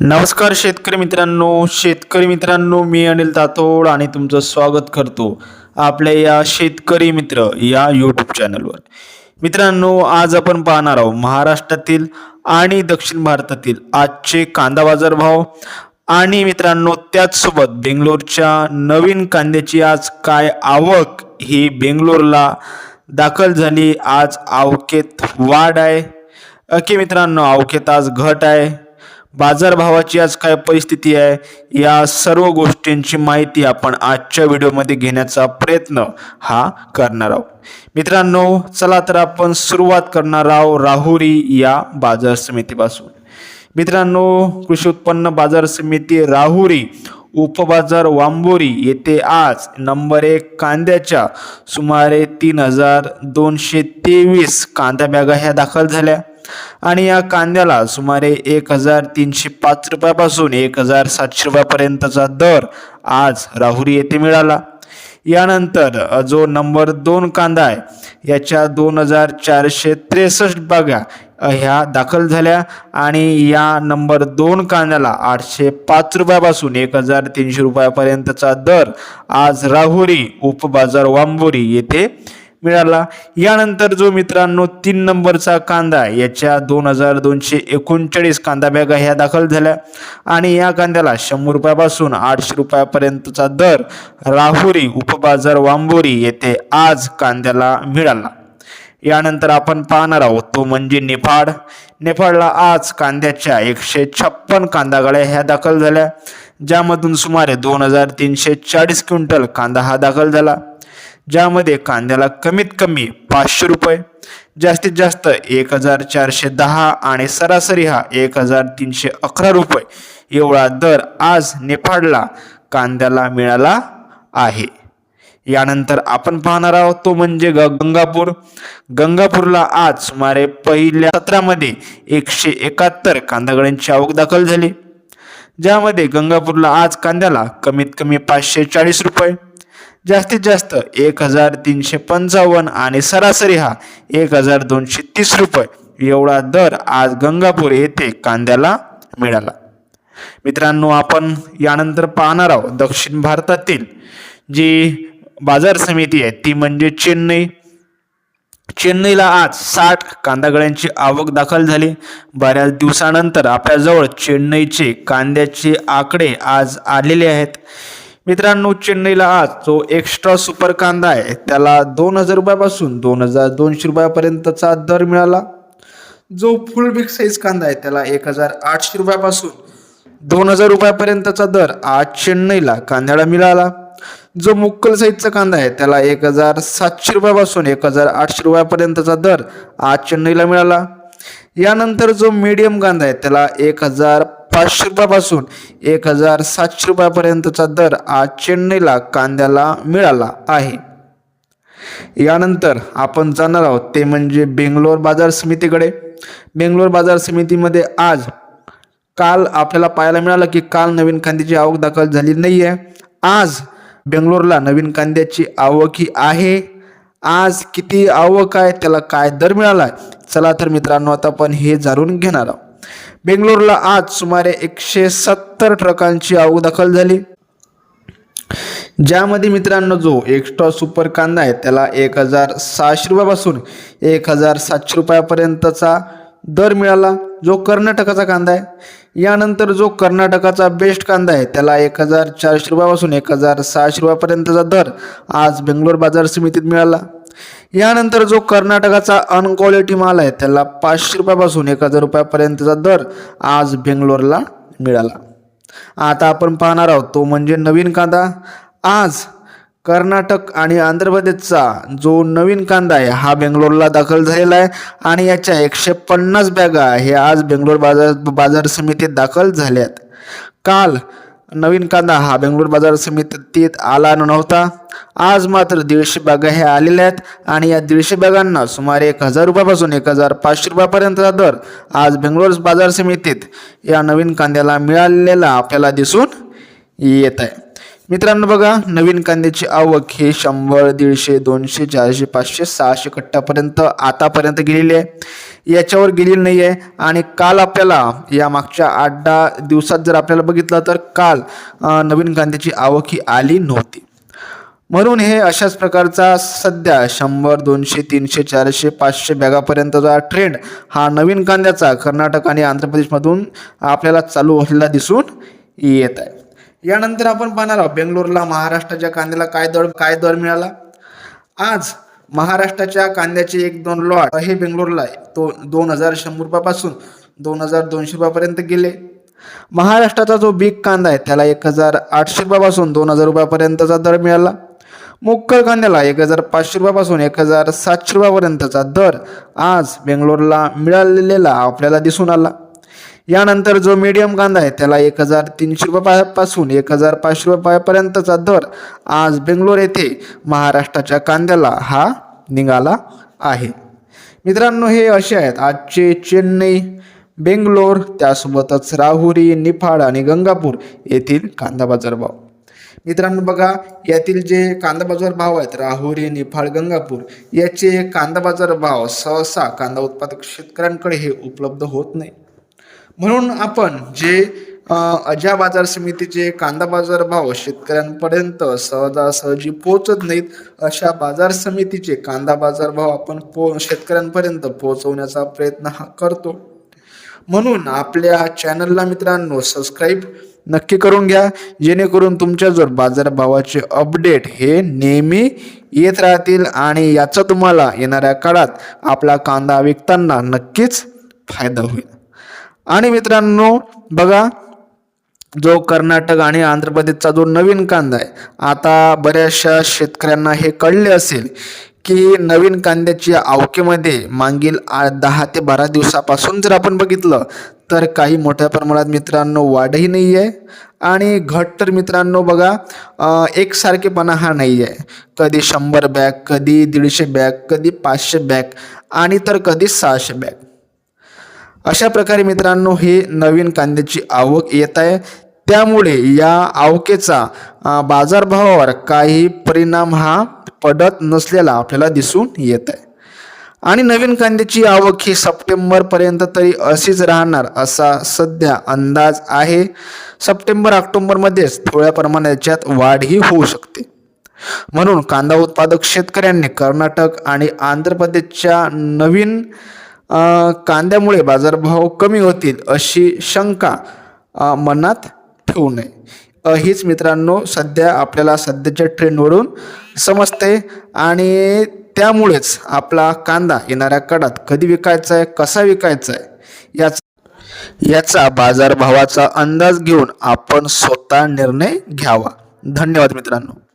नमस्कार शेतकरी मित्रांनो शेतकरी मित्रांनो मी अनिल तातोड आणि तुमचं स्वागत करतो आपल्या या शेतकरी मित्र या यूट्यूब चॅनलवर मित्रांनो आज आपण पाहणार आहोत महाराष्ट्रातील आणि दक्षिण भारतातील आजचे कांदा बाजार भाव. आणि मित्रांनो त्याचसोबत बेंगलोरच्या नवीन कांद्याची आज काय आवक ही बेंगलोरला दाखल झाली. आज आवकेत वाढ आहे. अके मित्रांनो आवकेत आज घट आहे. बाजारभावाची आज काय परिस्थिती आहे या सर्व गोष्टींची माहिती आपण आजच्या व्हिडिओमध्ये घेण्याचा प्रयत्न हा करणार आहोत. मित्रांनो चला तर आपण सुरुवात करणार आहोत राहुरी या बाजार समितीपासून. मित्रांनो कृषी उत्पन्न बाजार समिती राहुरी उपबाजार वांबोरी येथे आज नंबर एक कांद्याच्या सुमारे तीन हजार दोनशे तेवीस कांदा बॅगा ह्या दाखल झाल्या. आणि या कांद्याला सुमारे एक हजार तीनशे पाच रुपयापासून एक हजार सातशे रुपयापर्यंतचा दर आज राहुरी येथे मिळाला. यानंतर जो नंबर दोन कांदा आहे याच्या दोन हजार चारशे त्रेसष्ट बागा ह्या दाखल झाल्या आणि या नंबर दोन कांद्याला आठशे पाच रुपयापासून एक हजार तीनशे रुपयापर्यंतचा दर आज राहुरी उपबाजार वांबोरी येथे मिळाला. यानंतर जो मित्रांनो तीन नंबरचा कांदा याच्या दोन हजार दोनशे एकोणचाळीस कांदा बॅगा ह्या दाखल झाल्या. आणि या कांद्याला शंभर रुपयापासून आठशे रुपयापर्यंतचा दर राहुरी उपबाजार वांबोरी येथे आज कांद्याला मिळाला. यानंतर आपण पाहणार आहोत तो म्हणजे नेफाड नेफाडला आज कांद्याच्या एकशे छप्पन कांदा गाड्या ह्या दाखल झाल्या ज्यामधून सुमारे दोन हजार तीनशे चाळीस क्विंटल कांदा हा दाखल झाला. ज्यामध्ये कांद्याला कमीत कमी पाचशे रुपये जास्तीत जास्त एक हजार चारशे दहा आणि सरासरी हा एक हजार तीनशे अकरा रुपये एवढा दर आज नेपाळला कांद्याला मिळाला आहे. यानंतर आपण पाहणार आहोत तो म्हणजे ग गंगापूर. गंगापूरला आज सुमारे पहिल्या सत्रामध्ये एकशे एकाहत्तर कांदागड्यांची आवक दाखल झाली. ज्यामध्ये गंगापूरला आज कांद्याला कमीत कमी पाचशे चाळीस रुपये जास्तीत जास्त एक हजार तीनशे पंचावन्न आणि सरासरी हा एक हजार दोनशे तीस रुपये. एवढा दर आज गंगापूर येथे कांद्याला मिळाला. मित्रांनो आपण यानंतर पाहणार आहोत दक्षिण भारतातील जी बाजार समिती आहे ती म्हणजे चेन्नई. चेन्नईला आज साठ कांदागळ्यांची आवक दाखल झाली. बऱ्याच दिवसानंतर आपल्याजवळ चेन्नईचे कांद्याचे आकडे आज आलेले आहेत. मित्रांनो चेन्नईला आज जो एक्स्ट्रा सुपर कांदा आहे त्याला दोन हजार रुपयापासून दोन हजार दोनशे रुपयापर्यंतचा दर मिळाला. जो फुल बिग साईज कांदा आहे त्याला एक हजार आठशे रुपयापासून दोन हजार रुपयापर्यंतचा दर आज चेन्नईला कांद्याला मिळाला. जो मुक्कल साईजचा कांदा आहे त्याला एक हजार सातशे रुपयापासून एक हजार आठशे रुपयापर्यंतचा दर आज चेन्नईला मिळाला. यानंतर जो मीडियम कांदा आहे त्याला एक हजार पाचशे रुपयापासून एक हजार सातशे रुपयापर्यंतचा दर आज चेन्नईला कांद्याला मिळाला आहे. यानंतर आपण जाणार आहोत ते म्हणजे बेंगलोर बाजार समितीकडे. बेंगलोर बाजार समितीमध्ये आज काल आपल्याला पाहायला मिळालं की काल नवीन कांद्याची आवक दाखल झाली नाही आहे आज बेंगलोरला नवीन कांद्याची आवक ही आहे. आज किती आवक आहे त्याला काय दर मिळाला आहे चला तर मित्रांनो आता आपण हे जाणून घेणार आहोत. बेंगलोरला आज सुमारे एकशे सत्तर ट्रकांची आवक दाखल झाली. ज्यामध्ये मित्रांनो जो एक्स्ट्रा सुपर कांदा आहे त्याला एक हजार सहाशे रुपयापासून एक हजार सातशे रुपयापर्यंतचा दर मिळाला. जो कर्नाटकाचा कांदा आहे यानंतर जो कर्नाटकाचा बेस्ट कांदा आहे त्याला एक हजार चारशे रुपयापासून एक हजार सहाशे रुपयापर्यंतचा दर आज बेंगलोर बाजार समितीत मिळाला. यानंतर जो कर्नाटकाचा अनक्वालिटी माल आहे त्याला पाचशे रुपयापासून एक हजार रुपयापर्यंतचा दर आज बेंगलोरला मिळाला. आता आपण पाहणार आहोत तो म्हणजे नवीन कांदा. आज कर्नाटक आणि आंध्र प्रदेशचा जो नवीन कांदा आहे हा बेंगलोरला दाखल झालेला आहे आणि याच्या एकशे पन्नास बॅगा हे आज बेंगलोर बाजार बाजार समितीत दाखल झाल्यात. काल नवीन कांदा हा बेंगलोर बाजार समितीत आला नव्हता. आज मात्र दीडशे बागा ह्या आलेल्या आहेत आणि या दीडशे बागांना सुमारे एक हजार रुपयापासून एक हजार पाचशे रुपयापर्यंतचा दर आज बेंगलोर बाजार समितीत या नवीन कांद्याला मिळालेला आपल्याला दिसून येत आहे. मित्रांनो बघा नवीन कांद्याची आवक हे शंभर दीडशे दोनशे चारशे पाचशे सहाशे कट्ट्यापर्यंत आतापर्यंत गेलेली आहे. याच्यावर गेलेली नाही आहे. आणि काल आपल्याला या मागच्या आठ दहा दिवसात जर आपल्याला बघितलं तर काल नवीन कांद्याची आवक ही आली नव्हती. म्हणून हे अशाच प्रकारचा सध्या शंभर दोनशे तीनशे चारशे पाचशे बॅगापर्यंतचा ट्रेंड हा नवीन कांद्याचा कर्नाटक आणि आंध्र प्रदेशमधून आपल्याला चालू असलेला दिसून येत आहे. यानंतर आपण पाहणार आहोत बेंगलोरला महाराष्ट्राच्या कांद्याला काय दर काय दर मिळाला? आज महाराष्ट्राच्या कांद्याचे एक दोन लॉट हे बेंगलोरला आहे. तो दोन हजार शंभर रुपयापासून दोन हजार दोनशे रुपयापर्यंत गेले. महाराष्ट्राचा जो बिग कांदा आहे त्याला एक हजार आठशे रुपयापासून दोन हजार रुपयापर्यंतचा दर मिळाला. मुक्कल कांद्याला एक हजार पाचशे रुपयापासून एक हजार सातशे रुपयापर्यंतचा दर आज बेंगलोरला मिळालेला आपल्याला दिसून आला. यानंतर जो मीडियम कांदा आहे त्याला एक हजार तीनशे रुपयापासून एक हजार पाचशे रुपयापर्यंतचा दर आज बेंगलोर येथे महाराष्ट्राच्या कांद्याला हा निघाला आहे. मित्रांनो हे असे आहेत आजचे चेन्नई बेंगलोर त्यासोबतच राहुरी निफाड आणि गंगापूर येथील कांदा बाजार भाव. मित्रांनो बघा यातील जे कांदा बाजार भाव आहेत राहुरी निफाड गंगापूर याचे कांदा बाजार भाव सहसा कांदा उत्पादक शेतकऱ्यांकडे हे उपलब्ध होत नाही. म्हणून आपण जे अजा अज्या बाजार समितीचे कांदा बाजार भाव शेतकऱ्यांपर्यंत सहजासहजी पोहोचत नाहीत अशा बाजार समितीचे कांदा बाजार भाव आपण पो शेतकऱ्यांपर्यंत पोहोचवण्याचा प्रयत्न हा करतो. म्हणून आपल्या चॅनलला मित्रांनो सबस्क्राईब नक्की करून घ्या जेणेकरून तुमच्या जर बाजारभावाचे अपडेट हे नेहमी येत राहतील आणि याचा तुम्हाला येणाऱ्या काळात आपला कांदा विकताना नक्कीच फायदा होईल. आणि मित्रांनो बघा जो कर्नाटक आणि आंध्र प्रदेशचा जो नवीन कांदा आहे आता बऱ्याचशा शेतकऱ्यांना हे कळले असेल की नवीन कांद्याच्या आवकेमध्ये मागील दहा ते बारा दिवसापासून जर आपण बघितलं तर काही मोठ्या प्रमाणात मित्रांनो वाढही नाही आहे. आणि घट तर मित्रांनो बघा एकसारखेपणा हा नाही आहे. कधी शंभर बॅग कधी दीडशे बॅग कधी पाचशे बॅग आणि तर कधी सहाशे बॅग. अशा प्रकारे मित्रांनो हे नवीन कांद्याची आवक येत आहे. त्यामुळे या आवकेचा बाजारभावावर काही परिणाम हा पडत नसलेला आपल्याला दिसून येत आहे. आणि नवीन कांद्याची आवक ही सप्टेंबरपर्यंत तरी अशीच राहणार असा सध्या अंदाज आहे. सप्टेंबर ऑक्टोबरमध्येच थोड्या प्रमाणात याच्यात वाढही होऊ शकते. म्हणून कांदा उत्पादक शेतकऱ्यांनी कर्नाटक आणि आंध्र प्रदेशच्या नवीन कांद्यामुळे बाजारभाव कमी होतील अशी शंका मनात ठेवू नये. हीच मित्रांनो सध्या आपल्याला सध्याच्या ट्रेंडवरून समजते आणि त्यामुळेच आपला कांदा येणाऱ्या काळात कधी विकायचा आहे कसा विकायचा आहे याचा याचा बाजारभावाचा अंदाज घेऊन आपण स्वतः निर्णय घ्यावा. धन्यवाद मित्रांनो.